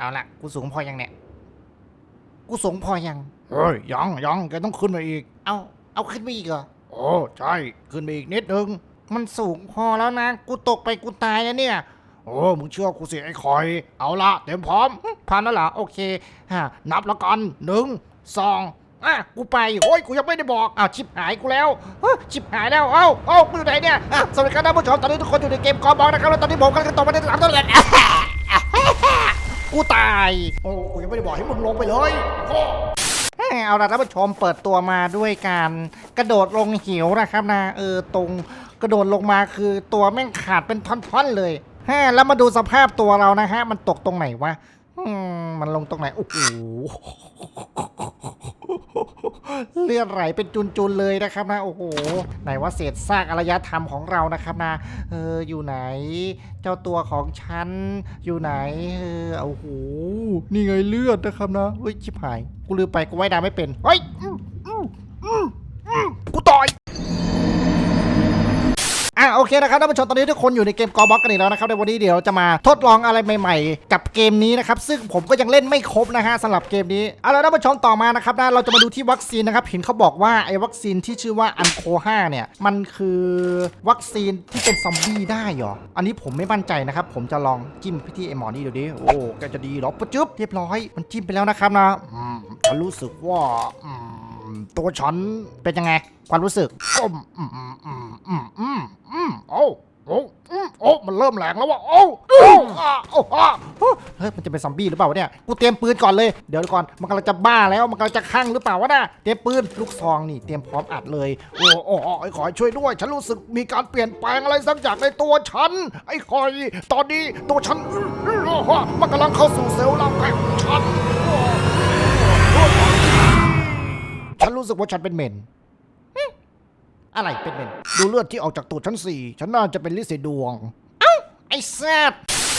เอาละกูสูงพอยังเนี่ย กูสูงพอยัง เฮ้ยยังยังแกต้องขึ้นมาอีก เอาเอาขึ้นไปอีกเหรอ โอ้ใช่ ขึ้นมาอีกนิดนึง มันสูงพอแล้วนะ กูตกไปกูตายแล้วเนี่ย โอ้มึงเชื่อกูสิไอ้คอย เอาละเต็มพร้อมพร้อมแล้วเหรอโอเคฮะนับแล้วกันหนึ่งสองอะกูไปโอ้ยกูยังไม่ได้บอกอ้าวชิบหายกูแล้วเฮ้ยชิบหายแล้วเอ้าเอ้ากูอยู่ไหนเนี่ยอะสวัสดีครับท่านผู้ชมตอนนี้ทุกคนอยู่ในเกมกอบอลนะครับแล้วตอนนี้ผมกำลังจะตกไปในสนามต้นเลย กูตาย โอ้กูยังไม่ได้บอกให้มึงลงไปเลยโอ้เอ้ยเอาละท่านผู้ชมเปิดตัวมาด้วยการกระโดดลงหิวนะครับนะเออตรงกระโดดลงมาคือตัวแม่งขาดเป็นท่อนๆเลยฮะแล้วมาดูสภาพตัวเรานะฮะมันตกตรงไหนวะอื มันลงตรงไหน โอ้โห เลือดไหลเป็นจุนๆเลยนะครับนะ โอ้โห ไหนว่าเศษซากอารยธรรมของเรานะครับนะ เออ อยู่ไหน เจ้าตัวของฉัน อยู่ไหน เออ โอ้โห นี่ไงเลือดนะครับนะ เฮ้ย ชิบหาย กูลืมไป กูว่ายน้ไม่เป็น เฮ้ยกูต่อย อะโอเคนะครับท่านผู้ชมตอนนี้ทุกคนอยู่ในเกมกอบล็อกกันอีกแล้วนะครับในวันนี้เดี๋ยวจะมาทดลองอะไรใหม่ ๆ กับเกมนี้นะครับซึ่งผมก็ยังเล่นไม่ครบนะฮะสำหรับเกมนี้เอาละท่านผู้ชมต่อมานะครับนะเราจะมาดูที่วัคซีนนะครับเห็นเขาบอกว่าไอ้วัคซีนที่ชื่อว่าอันโค5เนี่ยมันคือวัคซีนที่เป็นซอมบี้ได้เหรออันนี้ผมไม่มั่นใจนะครับผมจะลองจิ้มพี่ที่ไอหมอนี่ดูดิโอ้แกจะดีเหรอปะจึ๊บเรียบร้อยมันจิ้มไปแล้วนะครับนะอืมฉันรู้สึกว่าอืม ตัวฉันเป็นยังไง ความรู้สึกก็อืมอืมอืมอืมอืมอืมโอ้โอ้อืมโอ้มันเริ่มแหลงแล้วว่ะโอ้โอ้อะโอ้อะเฮ้ยมันจะเป็นซอมบี้หรือเปล่าวะเนี่ยกูเตรียมปืนก่อนเลยเดี๋ยวก่อนมันกำลังจะบ้าแล้วมันกำลังจะคลั่งหรือเปล่าวะน่ะเตรียมปืนลูกซองนี่เตรียมพร้อมอัดเลยโอ้โอ้โอ้ไอ้คอยช่วยด้วย ฉันรู้สึกมีการเปลี่ยนแปลงอะไรสักอย่างในตัวฉัน ไอ้คอยตอนนี้ตัวฉันอื้ออื้ออื้อมันกำลังเข้าสู่เซลล์ร่างกายของฉัน รู้สึกว่าฉันเป็นเมนอะไรเป็นเมนดูเลือดที่ออกจากตูดฉันสี่ฉันน่าจะเป็นลิสีดวงอ้าวไอ้แซด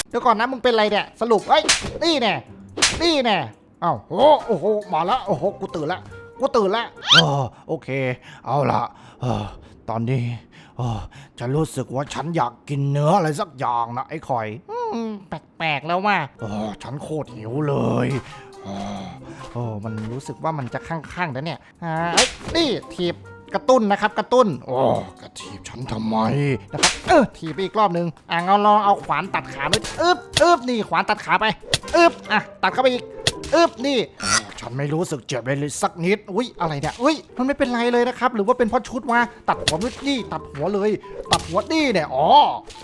เดี๋ยวก่อนนะมึงเป็นไรเนี่ยสรุปเอ้ยนี่แน่นี่แน่เอ้าโอ้โอ้โหมาล้วโอ้โหกูตื่นละกูตื่นละเออโอเค เอาละตอนนี้ฉันรู้สึกว่าฉันอยากกินเนื้ออะไรสักอย่างนะไอ้คอยแปลกๆแล้วว่าเอฉันโคตรหิวเลย โอ้มันรู้สึกว่ามันจะข้างๆแล้วเนี่ยอ่าเอ้ยนี่ทีบกระตุ้นนะครับ กระตุ้น โอ้กระถีบฉันทำไมนะครับเออถีบไปอีกรอบหนึ่งอะเอาลองเอาขวานตัดขาไปอึบอึบนี่ขวานตัดขาไปอึบอะตัดเข้าไปอีกอึบนี่ฉันไม่รู้สึกเจ็บเลยเลยสักนิด อุ้ยอะไรเนี่ย อุ้ย มันไม่เป็นไรเลยนะครับ หรือว่าเป็นเพราะชุดวะตัดหัวนิดนี่ ตัดหัวเลย ตัดหัวนี่เนี่ย อ๋อ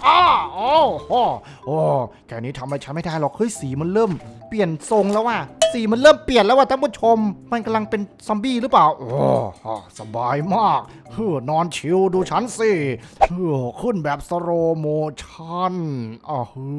อ้าโอ้โอ้โอ้แค่นี้ทำอะไรฉันไม่ได้หรอก เฮ้ย สีมันเริ่มเปลี่ยนทรงแล้วว่ะ สีมันเริ่มเปลี่ยนแล้วว่ะท่านผู้ชม มันกำลังเป็นซอมบี้หรือเปล่าโอ้อะสบายมากเฮ้อนอนชิลดูฉันสิเฮ้อขึ้นแบบสโลโมชันอ่าฮึ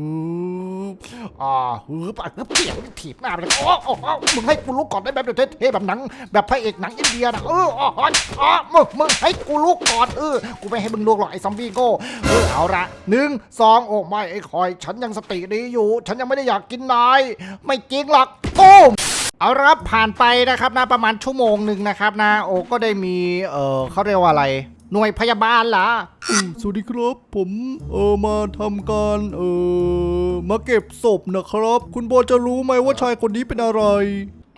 อ่าฮึบปากเปลี่ยนถีบหน้าเลยโอ้โอ้โอ้มึงให้กูลุกก่อนได้แบบเท่ๆแบบหนัง แบบพระเอกหนังอินเดียนะเอออ๋ออ๋อมึงมึงให้กูลุกก่อนเออกูไม่ให้มึงลุกหรอกไอ้ซอมบี้โก้เออเอาละหนึ่งสองโอ้ไม่ไอ้คอย ฉันยังสติดีอยู่ ฉันยังไม่ได้อยากกินนาย ไม่จริงหรอกตูม เอาละครับผ่านไปนะครับนะประมาณชั่วโมงหนึ่งนะครับนะโอ้ก็ได้มีเออเขาเรียกว่าอะไร หน่วยพยาบาลเหรออืมสวัสดีครับ ผมเออมาทำการเออมาเก็บศพนะครับ คุณบอจะรู้ไหมว่าชายคนนี้เป็นอะไร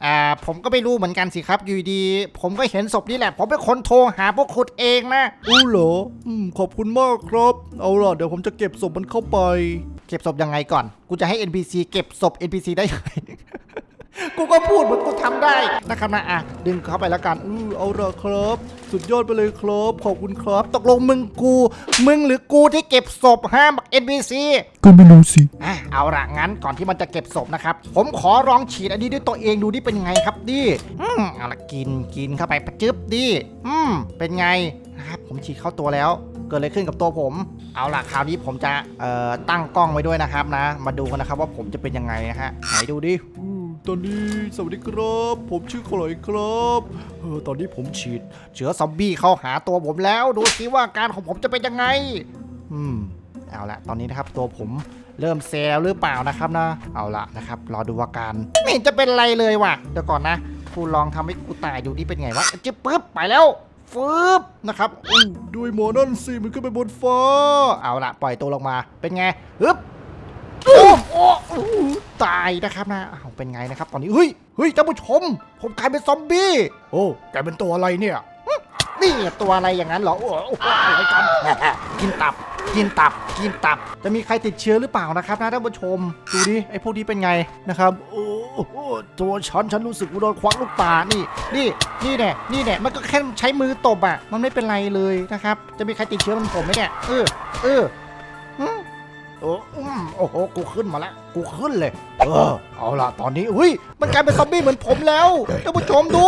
อ่าผมก็ไม่รู้เหมือนกันสิครับอยู่ดีๆผมก็เห็นศพนี่แหละ ผมเป็นคนโทรหาพวกคุณเองนะอู้เหรออืมขอบคุณมากครับ เอาล่ะเดี๋ยวผมจะเก็บศพมันเข้าไป เก็บศพยังไงก่อน กูจะให้ NPC เก็บศพ NPC ได้ยังไง กูก็พูดเหมือนกูทำได้นะครับนะอะดึงเข้าไปแล้วกันอือเอาล่ะครับสุดยอดไปเลยครับขอบคุณครับตกลงมึงกู มึงหรือกูที่เก็บศพห้าม NPC ก็ไม่รู้สิอะเอาละงั้นก่อนที่มันจะเก็บศพนะครับ ผมขอลองฉีดอันนี้ด้วยตัวเองดูดิเป็นไงครับดิอืมเอาละกินกินเข้าไปประจึบดิอืมเป็นไงนะครับผมฉีดเข้าตัวแล้วเกิดอะไรขึ้นกับตัวผม เอาล่ะคราวนี้ผมจะเอ่อตั้งกล้องไว้ด้วยนะครับนะ มาดูกันนะครับว่าผมจะเป็นยังไงนะฮะไหนดูดิอือ ตอนนี้สวัสดีครับ ผมชื่อขลอยครับเออตอนนี้ผมฉีดเชื้อซอมบี้เข้าหาตัวผมแล้ว ดูสิว่าอาการของผมจะเป็นยังไง อืม เอาละตอนนี้นะครับตัวผมเริ่มเซแล้วหรือเปล่านะครับนะ เอาละนะครับ รอดูอาการไม่เห็นจะเป็นไรเลยว่ะเดี๋ยวก่อนนะกูลองทำให้กูตายดูดิเป็นไงวะจิ๊บปึ๊บไปแล้วฟืบนะครับอู้ด้วยหมอนั่นสิมันขึ้นไปบนฟ้าเอาละปล่อยตัวลงมาเป็นไงฮึบโอ้โอ้ตายนะครับนะอ้าเป็นไงนะครับ ตอนนี้เฮ้ยเฮ้ยท่านผู้ชม ผมกลายเป็นซอมบี้โอ้แกเป็นตัวอะไรเนี่ยนี่ตัวอะไรอย่างนั้นเหรอโอ้โหอะไรกันกินตับกินตับกินตับ จะมีใครติดเชื้อหรือเปล่านะครับนะท่านผู้ชม ดูดิไอ้พวกนี้เป็นไงนะครับโอ้โหตัวฉันฉันรู้สึกว่าโดนควักลูกตานี่นี่นี่แน่นี่แน่มันก็แค่ใช้มือตบอะ มันไม่เป็นไรเลยนะครับ จะมีใครติดเชื้อมันผมไหมเนี่ยเออเออ โอ้อืมโอ้โหกูขึ้นมาแล้วกูขึ้นเลย เออ เอาล่ะ ตอนนี้อุ้ย มันกลายเป็นซอมบี้เหมือนผมแล้วท่านผู้ชมดู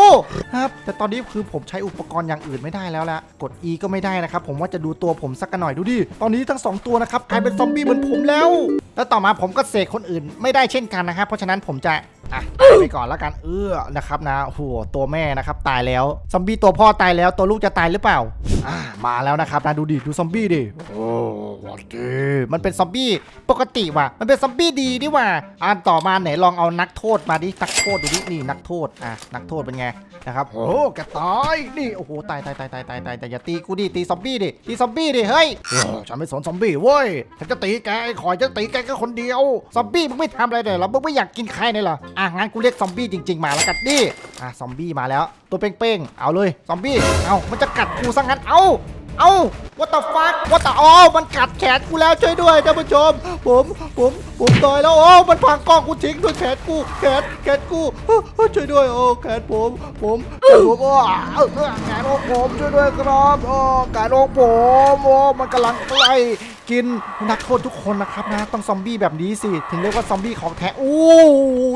ครับ แต่ตอนนี้คือผมใช้อุปกรณ์อย่างอื่นไม่ได้แล้วละกด E ก็ไม่ได้นะครับ ผมว่าจะดูตัวผมสักกันหน่อยดูดิ ตอนนี้ทั้งสองตัวนะครับกลายเป็นซอมบี้เหมือนผมแล้ว แล้วต่อมาผมก็เสกคนอื่นไม่ได้เช่นกันนะครับ เพราะฉะนั้นผมจะอะไปก่อนแล้วกันเออนะครับนะโอ้โหตัวแม่นะครับตายแล้วซอมบี้ตัวพ่อตายแล้วตัวลูกจะตายหรือเปล่าอ่ามาแล้วนะครับนะดูดิดูซอมบี้ดิโอ้วัดดีเออมันเป็นซอมบี้ปกติว่ะมันเป็นซอมบี้ดีนี่ว่ะอ่านต่อมาไหนลองเอานักโทษมาดินักโทษดูดินี่นักโทษอะนักโทษเป็นไงนะครับโอ้แกตายนี่โอ้โหตายตายตายตายตายตายแต่อย่าตีกูดิตีซอมบี้ดิตีซอมบี้ดิเฮ้ยเออฉันไม่สนซอมบี้เว้ยฉันจะตีแกไอ้คอยจะตีแกแค่คนเดียวซอมบี้มึงไม่ทำอะไรเลยเหรอมึงไม่อยากกินใครเลยเหรออะงั้นกูเรียกซอมบี้จริง ๆ มาแล้วกันดิอะซอมบี้มาแล้ว ตัวเป้งๆเอาเลยซอมบี้เอามันจะกัดกูซะงั้นเอา เอา what the fuck what the อ๋อมันกัดแขนกูแล้วช่วยด้วยท่านผู้ชม ผมผมผมตายแล้วโอ้มันพังกล้องกูทิ้งด้วยแขนกูแขนแขนกู้ช่วยด้วยโอ้แขนผม ผมแขนผมโอ้เออเออแกผมช่วยด้วยครับโอ้แกโลกผมโอ้มันกำลังไล่กินนักโทษทุกคนนะครับนะ ต้องซอมบี้แบบนี้สิถึงเรียกว่าซอมบี้ของแท้โอ้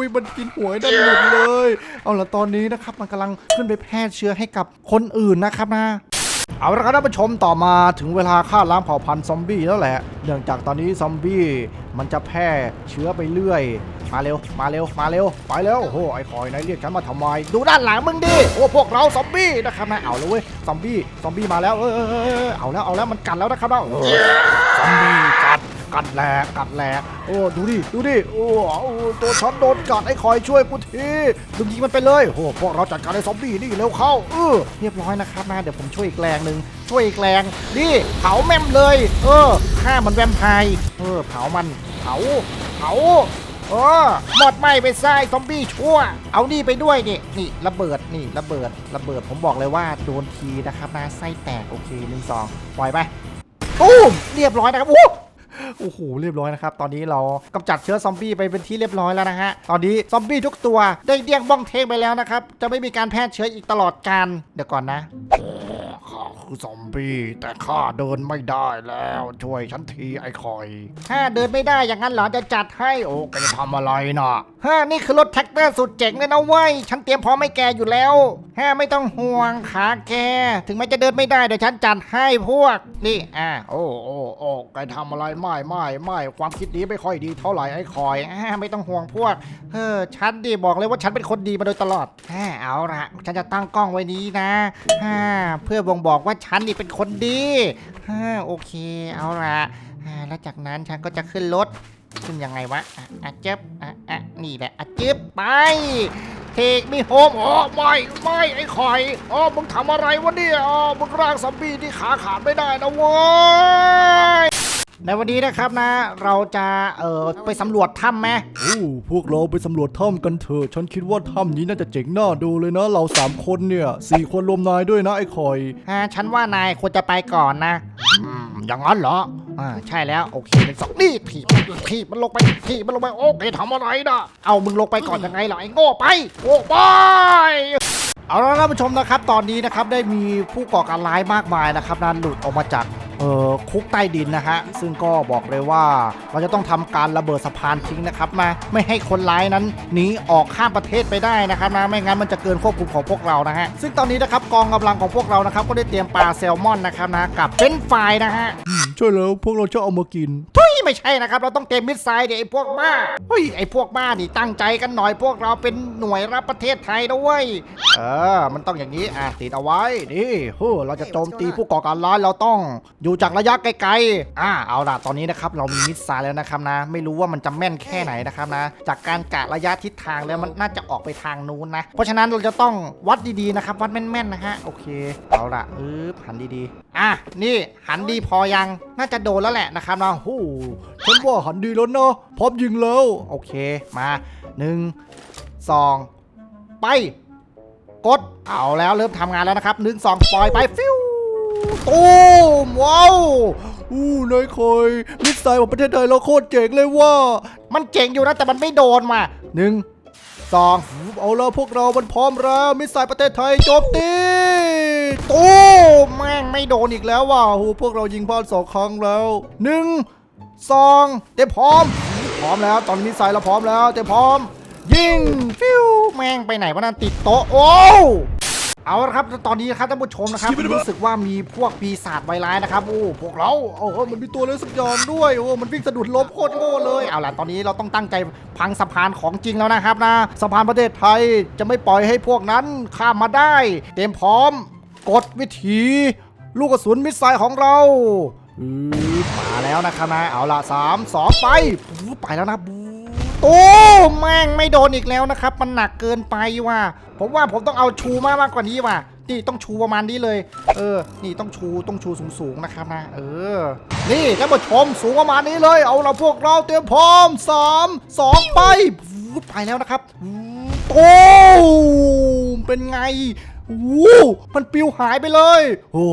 ยมันกินหัวได้หมดเลย เอาละตอนนี้นะครับมันกำลังขึ้นไปแพร่เชื้อให้กับคนอื่นนะครับนะ เอาละครับท่านผู้ชมต่อมาถึงเวลาฆ่าล้างเผ่าพันธุ์ซอมบี้แล้วแหละ เนื่องจากตอนนี้ซอมบี้มันจะแพร่เชื้อไปเรื่อย มาเร็ว มาเร็ว มาเร็ว ไปแล้วโอ้โห ไอ้คอยนายเรียกฉันมาทำไม ดูด้านหลังมึงดิ โอ้พวกเราซอมบี้นะครับนะเอาเลยเว้ย ซอมบี้ ซอมบี้มาแล้ว เออเออเออเอาแล้ว เอาแล้ว มันกัดแล้วนะครับเราซอมบี้ กัดแหลกกัดแหลกโอ้ดูดิดูดิโอ้โอ้ตัวฉันโดนกัดไอ้คอยช่วยกูทีดึงยิงมันไปเลยโอ้พวกเราจัดการไอ้ซอมบี้นี่เร็วเข้าเออเรียบร้อยนะครับนะเดี๋ยวผมช่วยอีกแรงหนึ่งช่วยอีกแรงนี่เผาแม่มเลย เออฆ่ามันแวมไพร์เออเผามันเผาเผาเออหมดไหมไปซ้ายซอมบี้ชั่ว เอานี่ไปด้วยนี่นี่ระเบิดนี่ระเบิดระเบิดผมบอกเลยว่าโดนทีนะครับนะไส้แตกโอเคหนึ่งสองปล่อยไปตุ้มเรียบร้อยนะครับโอ้ โอ้โหเรียบร้อยนะครับ ตอนนี้เรากำจัดเชื้อซอมบี้ไปเป็นที่เรียบร้อยแล้วนะฮะ ตอนนี้ซอมบี้ทุกตัวได้เดี้ยงบ้องเทงไปแล้วนะครับ จะไม่มีการแพร่เชื้ออีกตลอดการเดี๋ยวก่อนนะ ข้าคือซอมบี้ แต่ข้าเดินไม่ได้แล้ว ช่วยฉันทีไอ้คอย ถ้าเดินไม่ได้อย่างนั้นเหรอจะจัดให้โอ้แกจะทำอะไรน่ะฮ่านี่คือรถแท็กเตอร์สุดเจ๋งเลยนะเว้ยฉันเตรียมพร้อมให้แกอยู่แล้วฮ่าไม่ต้องห่วงขาแก ถึงแม้จะเดินไม่ได้เดี๋ยวฉันจัดให้พวก นี่อ่าโอ้โอ้โอ้แกทำอะไรไม่ไม่ไม่ความคิดนี้ไม่ค่อยดีเท่าไหร่ไอ้คอยอ่าไม่ต้องห่วงพวกเออฉันดีบอกเลยว่าฉันเป็นคนดีมาโดยตลอดฮ่าเอาละฉันจะตั้งกล้องไว้นี้นะฮ่าเพื่อบ่งบอกว่าฉันนี่เป็นคนดีฮ่าโอเค เอาละอ่าแล้วจากนั้นฉันก็จะขึ้นรถขึ้นยังไงวะอะอะเจ็บอะอะนี่แหละอะจึบไปเทกมีโฮมโอ้ไม่ไม่ไอ้คอยอ๋อมึงทำอะไรวะเนี่ยอ๋อมึงร่างซอมบี้ที่ขาขาดไม่ได้นะเว้ย ในวันนี้นะครับนะ เราจะเอ่อไปสำรวจถ้ำไหมโอ้พวกเราไปสำรวจถ้ำกันเถอะ ฉันคิดว่าถ้ำนี้น่าจะเจ๋งน่าดูเลยนะ เราสามคนเนี่ยสี่คนรวมนายด้วยนะไอ้คอย อ่าฉันว่านายควรจะไปก่อนนะอืมอย่างนั้นเหรออ่าใช่แล้วโอเคหนึ่งสองนี่ถีบถีบมันลงไปถีบมันลงไปโอ้แกทำอะไรน่ะเอามึงลงไปก่อนยังไงเหรอไอ้โง่ไปโอ้ไป เอาละท่านผู้ชมนะครับ ตอนนี้นะครับได้มีผู้ก่อการร้ายมากมายนะครับนั้นหลุดออกมาจากเอ่อ คุกใต้ดินนะฮะ ซึ่งก็บอกเลยว่าเราจะต้องทำการระเบิดสะพานทิ้งนะครับมาไม่ให้คนร้ายนั้นหนีออกข้ามประเทศไปได้นะครับนะไม่งั้นมันจะเกินควบคุมของพวกเรานะฮะซึ่งตอนนี้นะครับกองกำลังของพวกเรานะครับก็ได้เตรียมปลาแซลมอนนะครับนะกับเป็นไฟนะฮะใช่แล้วพวกเราจะเอามากินทุ ไม่ใช่นะครับ เราต้องเตรียมมิสไซล์เดี๋ยวไอ้พวกบ้าเฮ้ยไอ้พวกบ้านี่ตั้งใจกันหน่อยพวกเราเป็นหน่วยรับประเทศไทยนะเว้ยเออ มันต้องอย่างนี้อะติดเอาไว้นี่เฮ้อเราจะโจมตีผู้ก่อการร้ายเราต้องอยู่จากระยะไกลๆอ่าเอาล่ะตอนนี้นะครับ เรามีมิสไซล์แล้วนะครับนะ ไม่รู้ว่ามันจะแม่นแค่ไหนนะครับนะ จากการกะระยะทิศทางแล้วมันน่าจะออกไปทางนู้นนะ เพราะฉะนั้นเราจะต้องวัดดีๆนะครับ วัดแม่นๆนะฮะโอเค เอาล่ะเออหันดีๆ อะนี่หันดีพอยังน่าจะโดนแล้วแหละนะครับนะหูฉันว่าหันดีแล้วนาะพร้อมยิงแล้ว โอเคมาหนึ่งสองไป กดเอาแล้วเริ่มทำงานแล้วนะครับหนึ่งสองปล่อยไปฟิวตูมว้าวอู้นายคอยมิสไซล์ของประเทศไทยเราโคตรเจ๋งเลยว่า มันเจ๋งอยู่นะแต่มันไม่โดนมาหนึ่งสองเอาและพวกเรามันพร้อมแล้วมิสไซล์ประเทศไทยโจมตีตูมแม่งไม่โดนอีกแล้วว่ะโอ้โหพวกเรายิงพลาดสองครั้งแล้วหนึ่ง สองเตรียมพร้อม พร้อมแล้ว ตอนนี้มิสไซล์เราพร้อมแล้วเตรียมพร้อม ยิงฟิวแม่งไปไหนวะนั่นติดโต๊ะโอ้เอาละครับตอนนี้นะครับท่านผู้ชมนะครับรู้สึกว่ามีพวกปีศาจไวร้ายนะครับโอ้พวกเราโอ้โหมันมีตัวอะไรสักอย่างด้วยโอ้มันวิ่งสะดุดล้มโคตรโง่เลยเอาล่ะตอนนี้เราต้องตั้งใจพังสะพานของจริงแล้วนะครับนะสะพานประเทศไทยจะไม่ปล่อยให้พวกนั้นข้ามมาได้ เตรียมพร้อม กดวิธีลูกกระสุนมิสไซล์ของเราอือ มาแล้วนะครับนะเอาละสามสองไปปูไปแล้วนะบูตูแม่งไม่โดนอีกแล้วนะครับ มันหนักเกินไปว่ะผมว่าผมต้องเอาชูมากมากกว่านี้ว่ะนี่ต้องชูประมาณนี้เลย เออ นี่ต้องชูต้องชูสูงๆนะครับนะ เออ นี่ท่านผู้ชมสูงประมาณนี้เลย เอาละพวกเราเตรียมพร้อมสามสองไปไปแล้วนะครับวูดตูมเป็นไง วู้มันปิวหายไปเลย โอ้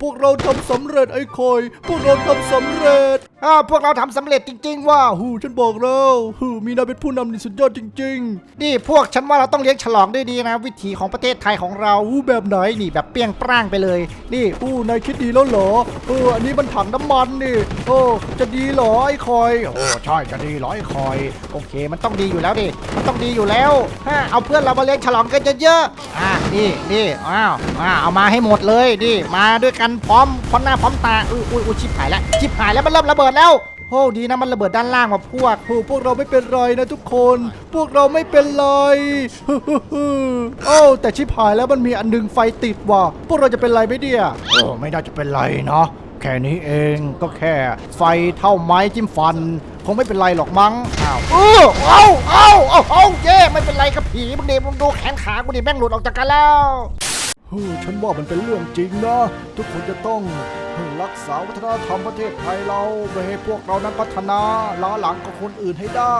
พวกเราทำสำเร็จไอ้คอยพวกเราทำสำเร็จอ่าพวกเราทำสำเร็จจริง ๆ ว่าฮูฉันบอกแล้วฮูมีนายเป็นผู้นำที่สุดยอดจริง ๆ นี่พวกฉันว่าเราต้องเลี้ยงฉลองด้วยดีนะ วิถีของประเทศไทยของเราอู้แบบไหนนี่แบบเปี้ยงปร้างไปเลย นี่อู้นายคิดดีแล้วเหรอเอออันนี้มันถังน้ำมันนี่โอ้จะดีเหรอไอ้คอยโอ้ใช่จะดีหร้อยคอย โอเค มันต้องดีอยู่แล้วดิมันต้องดีอยู่แล้วฮะเอาเพื่อนเรามาเลี้ยงฉลองกันเยอะๆอะนี่นี่อ้าวอ้าวเอามาให้หมดเลยดิมาด้วยกันพร้อมพร้อมหน้าพร้อมตาอุ้ยอุ้ยอุ้ยชิบหายแล้วชิบหายแล้วมันเริ่มระเบิดแล้วโอ้ดีนะมันระเบิดด้านล่างว่ะพวกโอ้พวกเราไม่เป็นไรนะทุกคน พวกเราไม่เป็นไรโอ้แต่ชิบหายแล้วมันมีอันหนึงไฟติดว่ะพวกเราจะเป็นไรไหมเดียโอ้ไม่น่าจะเป็นไรเนาะแค่นี้เองก็แค่ไฟเท่าไม้จิ้มฟัน งไม่เป็นไรหรอกมั้งอ้าวเออเอาเอาเอาเอาเย่ไม่เป็นไรกับผีมึงเดมึงดูแขนขากูดิแม่งหลุดออกจากกันแล้วเฮ้ยฉันว่ามันเป็นเรื่องจริงนะ ทุกคนจะต้องรักษาวัฒนธรรมประเทศไทยเราไม่ให้พวกเรานั้นพัฒนาล้าหลังกับคนอื่นให้ได้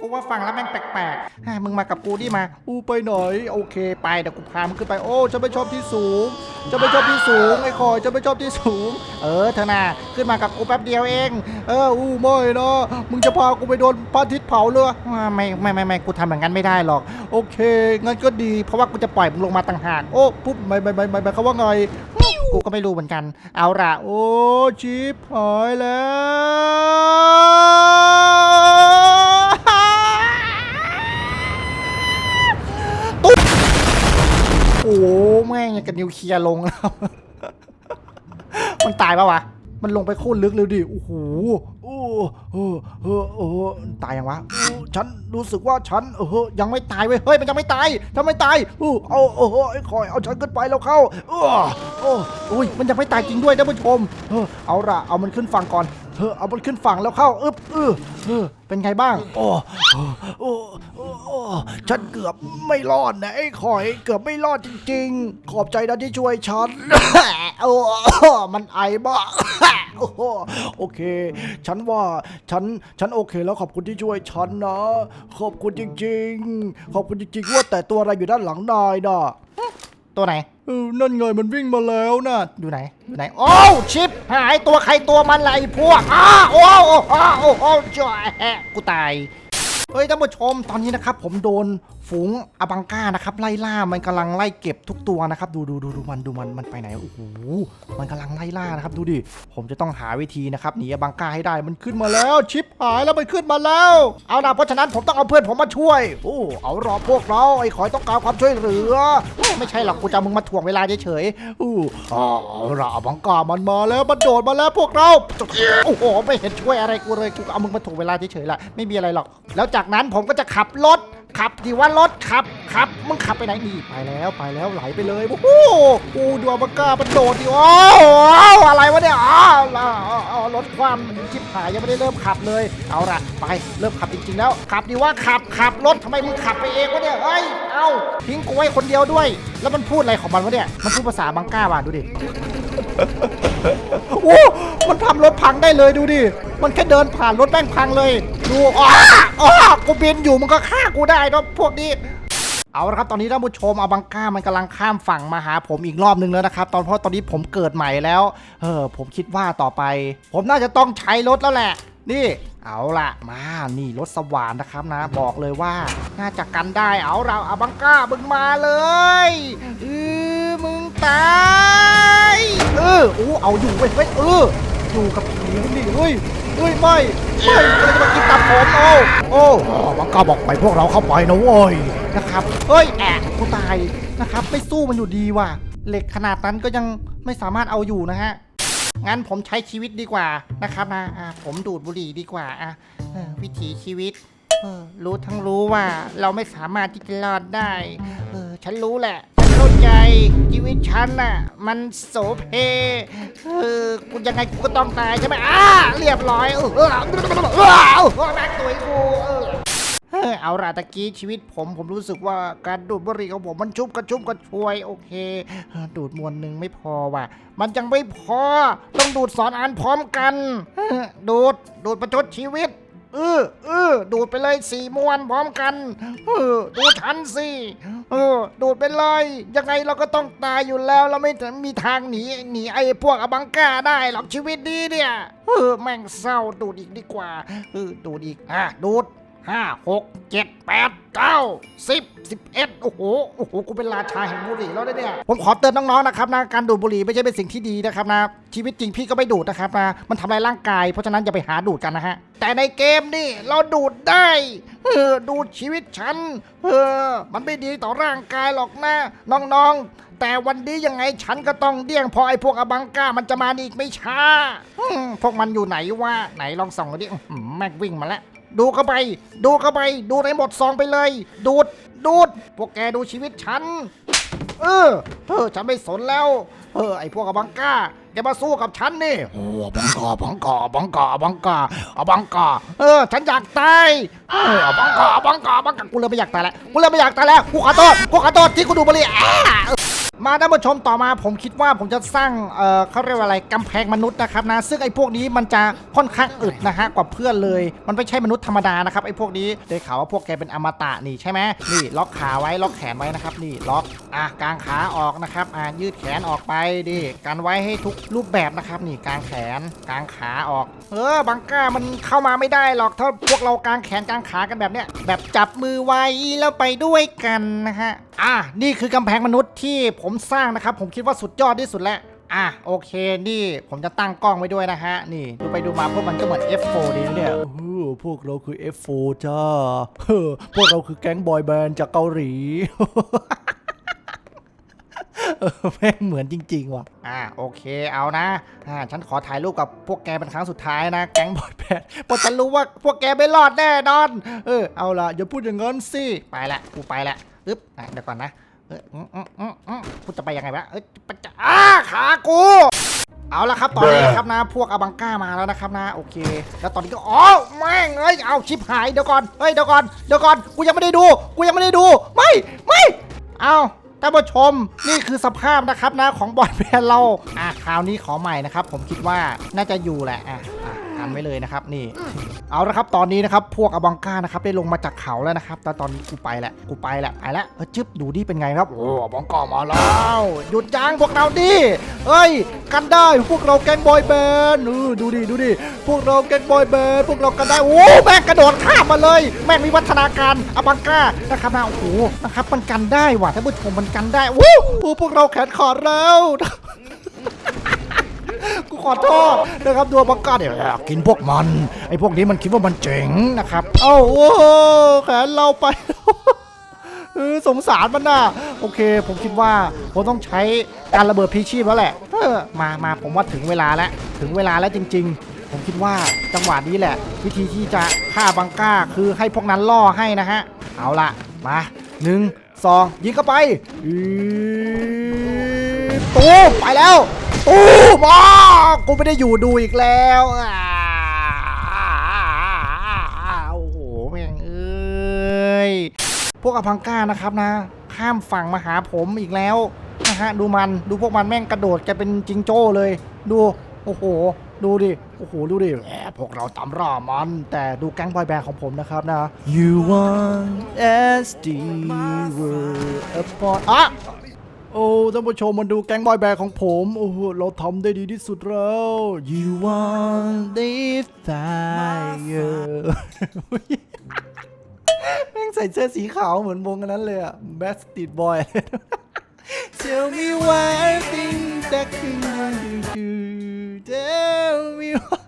กูว่าฟังแล้วแม่งแปลกๆอะมึงมากับกูดิมา อู้ไปหน่อย โอเค ไปเดี๋ยวกูพามึงขึ้นไป โอ้ฉันไม่ชอบที่สูงฉันไม่ชอบที่สูงไอ้คอยฉันไม่ชอบที่สูง เออเธอน่ะขึ้นมากับกูแป๊บเดียวเอง เออ อู้ไม่เนาะ มึงจะพากูไปโดนพระอาทิตย์เผาเลยไม่ไม่ไม่ไม่กูทำอย่างนั้นไม่ได้หรอก โอเค งั้นก็ดี เพราะว่ากูจะปล่อยมึงลงมาต่างหาก โอ้ปุ๊บไม่ไม่ไม่ไม่ไม่เขาว่าไงกูก็ไม่รู้เหมือนกัน เอาละโอ้ชิปหายแล้ว โอ้ แม่งยังกับนิวเคลียร์ลงแล้ว มันตายปะวะ มันลงไปโคตรลึกเลยดิ โอ้โห โอ้โอ้โอ้โอ้ตายยังวะ ฉันรู้สึกว่าฉันเออยังไม่ตายเว้ย เฮ้ย มันยังไม่ตายทำไมตายอู้เอาโอ้โหไอ้คอย เอาฉันขึ้นไปแล้วเข้าเออโอ้อุ้ยมันยังไม่ตายจริงด้วยท่านผู้ชม เออ เอาละเอามันขึ้นฝั่งก่อน เออเอามันขึ้นฝั่งแล้วเข้าอึบเออเออเป็นไงบ้างโอ้โอ้โอ้โอ้ฉันเกือบไม่รอดนะไอ้คอยเกือบไม่รอดจริง ๆ ขอบใจนะที่ช่วยฉันโอ้มันไอบ้าโอ้โหโอเค ฉันว่าฉันฉันโอเคแล้วขอบคุณที่ช่วยฉันนะ ขอบคุณจริง ๆ ขอบคุณจริงๆว่าแต่ตัวอะไรอยู่ด้านหลังนายน่ะตัวไหนเออนั่นไงมันวิ่งมาแล้วน่ะอยู่ไหนอยู่ไหนโอ้วชิป หายตัวใครตัวมันไรพวกอ้าโอ้โอ้โอ้โอ้โอ้จ่อยแฮะกูตาย เฮ้ยท่านผู้ชมตอนนี้นะครับผมโดน ฝูงอบังก้านะครับไล่ล่ามันกำลังไล่เก็บทุกตัวนะครับ ดูดูดูดูมันดูมันมันไปไหนโอ้โหมันกำลังไล่ล่านะครับ ดูดิผมจะต้องหาวิธีนะครับหนีอบังก้าให้ได้มันขึ้นมาแล้ว ชิปหายแล้วมันขึ้นมาแล้ว เอาล่ะเพราะฉะนั้นผมต้องเอาเพื่อนผมมาช่วยโอ้เอารอพวกเราไอ้ขอยต้องการความช่วยเหลือ ไม่ใช่หรอกกูจะเอามึงมาถ่วงเวลาเฉยๆอู้ออเอาละบังกามันมาแล้วมันโดดมาแล้วพวกเราโอ้โหไม่เห็นช่วยอะไรกูเลยกูเอามึงมาถูกเวลาเฉยๆละไม่มีอะไรหรอก แล้วจากนั้นผมก็จะขับรถ ขับดีว่ารถขับขับมึงขับไปไหนนี่ไปแล้วไปแล้วไหลไปเลยโอ้โหโอ้ดูอบังกามันโดดดิโอ้อะไรวะเนี่ยอ้าวอ้าวอ้าวรถความชิบหายยังไม่ได้เริ่มขับเลย เอาละไปเริ่มขับจริงๆแล้ว ขับดีว่าขับขับรถทำไมมึงขับไปเองวะเนี่ยเฮ้ยเอ้าทิ้งกูไว้คนเดียวด้วย แล้วมันพูดอะไรของมันวะเนี่ยมันพูดภาษาบังกาว่ะดูดิ โอ้มันทำรถพังได้เลยดูดิ มันแค่เดินผ่านรถแม่งพังเลย ดูอ้าอ้ากูบินอยู่มันก็ฆ่ากูได้นะพวกนี้เอาละครับตอนนี้ท่านผู้ชมอาบังก้ามันกำลังข้ามฝั่งมาหาผมอีกรอบนึงแล้วนะครับ ตอนเพราะตอนนี้ผมเกิดใหม่แล้วเออผมคิดว่าต่อไป ผมน่าจะต้องใช้รถแล้วแหละ นี่ เอาละมานี่รถสว่านนะครับนะ บอกเลยว่าน่าจะกันได้เอาเราอาบังก้ามึงมาเลยออ ตายเออโอ้เอาอยู่เว้ยเฮ้ยเอออยู่กับผีนี่เฮ้ยเฮ้ยไม่ไม่มันจะมากินตับผมโอ้โอ้อาบังกาบอกไปพวกเราเข้าไปนะเว้ยนะครับเฮ้ยแอะกูตายนะครับ ไม่สู้มันอยู่ดีว่ะเหล็กขนาดนั้นก็ยังไม่สามารถเอาอยู่นะฮะงั้นผมใช้ชีวิตดีกว่านะครับนะอะผมดูดบุหรี่ดีกว่าอะวิถีชีวิตเออรู้ทั้งรู้ว่าเราไม่สามารถที่จะรอดได้ เออ ฉันรู้แหละ เข้าใจชีวิตฉันน่ะ มันโสเพเออกูยังไงกูก็ต้องตายใช่ไหมอ่าเรียบร้อยเออเออเออเออเออแม็กตัวกูเออเอาละตะกี้ชีวิตผมผมรู้สึกว่าการดูดบุหรี่ของผมมันชุบกระชุบกระชวยโอเค ดูดมวนหนึ่งไม่พอว่ะ มันยังไม่พอ ต้องดูดสอนอ่านพร้อมกัน ดูดดูดประชดชีวิต เออเออดูดไปเลยสี่มวนพร้อมกันเออดูทันสิเออดูดไปเลยยังไงเราก็ต้องตายอยู่แล้ว เราไม่มีทางหนีหนีไอ้พวกอบังกาได้หรอกชีวิตนี้เนี่ยเออแม่งเศร้าดูดอีกดีกว่าเออดูดอีกอะดูด ห้าหกเจ็ดแปดเก้าสิบสิบเอ็ดโอ้โหโอ้โหกูเป็นราชาแห่งบุหรี่แล้วเนี่ยผมขอเตือนน้องๆนะครับนะการดูดบุหรี่ไม่ใช่เป็นสิ่งที่ดีนะครับนะชีวิตจริงพี่ก็ไม่ดูดนะครับนะมันทำลายร่างกายเพราะฉะนั้นอย่าไปหาดูดกันนะฮะแต่ในเกมนี่เราดูดได้เออดูดชีวิตฉันเออมันไม่ดีต่อร่างกายหรอกนะน้องๆ แต่วันนี้ยังไงฉันก็ต้องเดี่ยงพอไอ้พวกอบังก้ามันจะมาอีกไม่ช้าพวกมันอยู่ไหนวะไหนลองส่องดูดิแม่งวิ่งมาแล้ว ดูเข้าไป ดูเข้าไป ดูในหมดซองไปเลย ดูด ดูด พวกแกดูชีวิตฉัน เออ เออ ฉันไม่สนแล้ว เออ ไอพวกอบังก้า แกมาสู้กับฉันนี่ โอ้บังกาอบังกาอบังกาอบังกาอาบังกาเออ ฉันอยากตาย เอออบังกาอบังกาอบังกากูเริ่มไม่อยากตายแล้ว กูเริ่มไม่อยากตายแล้ว กูขอโทษ กูขอโทษที่กูดูบรี่อ่า มาท่านผู้ชมต่อมาผมคิดว่าผมจะสร้างเอ่อเขาเรียกว่าอะไรกำแพงมนุษย์นะครับนะซึ่งไอ้พวกนี้มันจะค่อนข้างอึดนะฮะกว่าเพื่อนเลย มันไม่ใช่มนุษย์ธรรมดานะครับไอ้พวกนี้ได้ข่าวว่าพวกแกเป็นอมตะนี่ใช่ไหมนี่ล็อกขาไว้ล็อกแขนไว้นะครับนี่ล็อกอะกางขาออกนะครับอะยืดแขนออกไปดิกันไว้ให้ทุกรูปแบบนะครับนี่กางแขนกางขาออก เออบังก้ามันเข้ามาไม่ได้หรอกถ้าพวกเรากางแขนกางขากันแบบเนี้ยแบบจับมือไว้แล้วไปด้วยกันนะฮะอะนี่คือกำแพงมนุษย์ที่ผมสร้างนะครับ ผมคิดว่าสุดยอดที่สุดแล้วอะโอเคนี่ผมจะตั้งกล้องไว้ด้วยนะฮะ นี่ดูไปดูมาพวกมันก็เหมือน F4 ดีนะเนี่ยเออพวกเราคือ F4 จ้าเออพวกเราคือแก๊งบอยแบนด์จากเกาหลีเออแม่งเหมือนจริง ๆ ว่ะ อ่าโอเคเอานะ อ่าฉันขอถ่ายรูปกับพวกแกเป็นครั้งสุดท้ายนะ แก๊งบอยแบนด์เพราะฉันรู้ว่าพวกแกไม่รอดแน่นอน เออเอาละอย่าพูดอย่างนั้นสิ ไปละกูไปละอึ๊บอะเดี๋ยวก่อนนะ เอออืมอืมอืมอืมกูจะไปยังไงวะเอ้ยปะจะอ้าขากู เอาละครับตอนนี้ครับนะ พวกอาบังก้ามาแล้วนะครับนะ โอเค แล้วตอนนี้ก็อ๋อแม่งเอ้ยเอาชิปหายเดี๋ยวก่อนเฮ้ยเดี๋ยวก่อนเดี๋ยวก่อนกูยังไม่ได้ดู กูยังไม่ได้ดู ไม่ไม่เอาท่านผู้ชมนี่คือสภาพนะครับนะของบอยแบนเราอะคราวนี้ขอใหม่นะครับ ผมคิดว่าน่าจะอยู่แหละอะอะ ไว้เลยนะครับนี่ เอาละครับตอนนี้นะครับพวกอบังก้านะครับได้ลงมาจากเขาแล้วนะครับแต่ตอนนี้กูไปแหละกูไปแหละไปแล้วเออจึ๊บดูดิเป็นไงครับโอ้อบังกามาแล้วหยุดยั้งพวกเราดิเอ้ยกันได้พวกเราแก๊งบอยแบนด์เอดูดิดูดิพวกเราแก๊งบอยแบนด์พวกเรากันได้โอ้แม่งกระโดดข้ามมาเลย แม่งมีวัฒนาการอบังก้านะครับนะโอ้โหนะครับมันกันได้ว่ะท่านผู้ชมมันกันได้โอ้พวกเราแขนขาดแล้ว กูขอโทษนะครับดูอบังกาเดี๋ยวกินพวกมัน ไอ้พวกนี้มันคิดว่ามันเจ๋งนะครับ เอ้าโอ้แขนเราไปสงสารมันน่ะโอเค ผมคิดว่าผมต้องใช้การระเบิดพีชีพแล้วแหละเออมามาผมว่าถึงเวลาแล้ว ถึงเวลาแล้วจริง ๆ ผมคิดว่าจังหวะนี้แหละ วิธีที่จะฆ่าบังก้าคือให้พวกนั้นล่อให้นะฮะ เอาละมาหนึ่งสองยิงเข้าไปตูไปแล้ว ตูมอ้ากูไม่ได้อยู่ดูอีกแล้วอ่าโอ้โหแม่งเอ้ยพวกอพังก้านะครับนะ ข้ามฝั่งมาหาผมอีกแล้วนะฮะดูมันดูพวกมันแม่งกระโดดแกเป็นจิงโจ้เลย ดูโอ้โห ดูดิโอ้โหดูดิแหมพวกเราตามร่ามัน แต่ดูแก๊งบอยแบนด์ของผมนะครับนะ You want SD word upon อะ โอ้ท่านผู้ชมมาดูแก๊งบอยแบนด์ของผม โอ้โหเราทำได้ดีที่สุดแล้ว You want this fire แม่งใส่เสื้อสีขาวเหมือนวงกันนั้นเลยอะ Bad Street Boy Tell me one thing that can you do Tell me why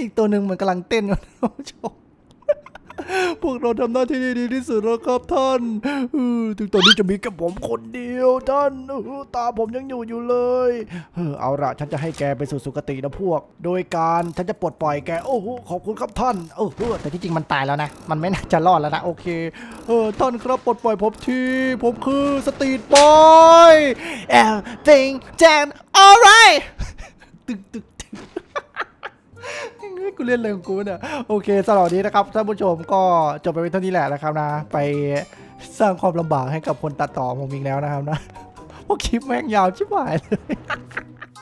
อีกตัวหนึ่งเหมือนกำลังเต้นอยู่ท่านผู้ชม พวกเราทำหน้าที่ได้ดีที่สุดแล้วครับท่านถึงตอนนี้จะมีแค่ผมคนเดียวท่านตาผมยังอยู่อยู่เลยเออเอาละฉันจะให้แกไปสู่สุคตินะพวก โดยการฉันจะปลดปล่อยแกโอ้โหขอบคุณครับท่านเออแต่ที่จริงมันตายแล้วนะ มันไม่น่าจะรอดแล้วนะโอเคเออท่านครับปลดปล่อยผมทีผมคือสตรีทบอย everything jan alright ตึกตึกตึก กูเล่นเลยของกูเนี่ยโอเคสำหรับวันนี้นะครับท่านผู้ชมก็จบไปเป็นเท่านี้แหละนะครับนะ ไปสร้างความลำบากให้กับคนตัดต่อผมอีกแล้วนะครับนะพราคลิปแม่งยาวชิบหายเลย